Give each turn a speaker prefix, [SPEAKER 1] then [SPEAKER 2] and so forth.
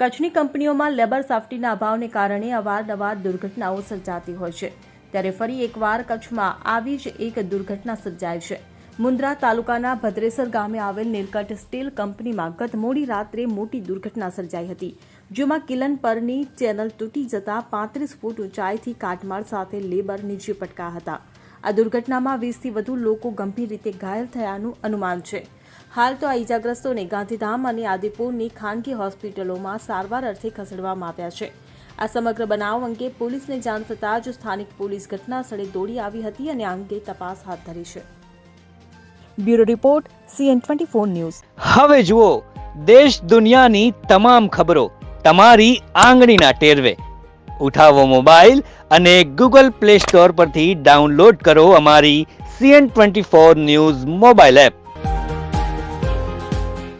[SPEAKER 1] કચ્છની કંપનીઓમાં લેબર સેફ્ટીના અભાવને કારણે અવારનવાર દુર્ઘટનાઓ સર્જાતી હોય છે. ત્યારે ફરી એકવાર કચ્છમાં આવી જ એક દુર્ઘટના સર્જાઈ છે. મુન્દ્રા તાલુકાના ભદ્રેસર ગામે આવેલ નીલકંઠ સ્ટીલ કંપનીમાં ગત મોડી રાત્રે મોટી દુર્ઘટના સર્જાઈ હતી, જેમાં કિલન પરની ચેનલ તૂટી જતા પાંત્રીસ ફૂટ ઊંચાઈથી કાટમાળ સાથે લેબર નીચે પટકા હતા. આ દુર્ઘટનામાં વીસથી વધુ લોકો ગંભીર રીતે ઘાયલ થયાનું અનુમાન છે. હાલ તો આ ઇજાગ્રસ્તોને ગાંધીધામ અને આદિપુરની ખાનગી હોસ્પિટલોમાં સારવાર અર્થે ખસેડવામાં આવ્યા છે. આ સમગ્ર બનાવ અંગે પોલીસને જાણ થતાં જ સ્થાનિક પોલીસ ઘટના સ્થળે દોડી આવી હતી અને આ અંગે તપાસ હાથ ધરી છે. Bureau report, CN twenty four news.
[SPEAKER 2] હવે જુઓ, દેશ દુનિયાની તમામ ખબરો તમારી આંગળીના ટેરવે. ઉઠાવો મોબાઈલ અને ગૂગલ પ્લે સ્ટોર પરથી ડાઉનલોડ કરો અમારી CN twenty four news mobile app.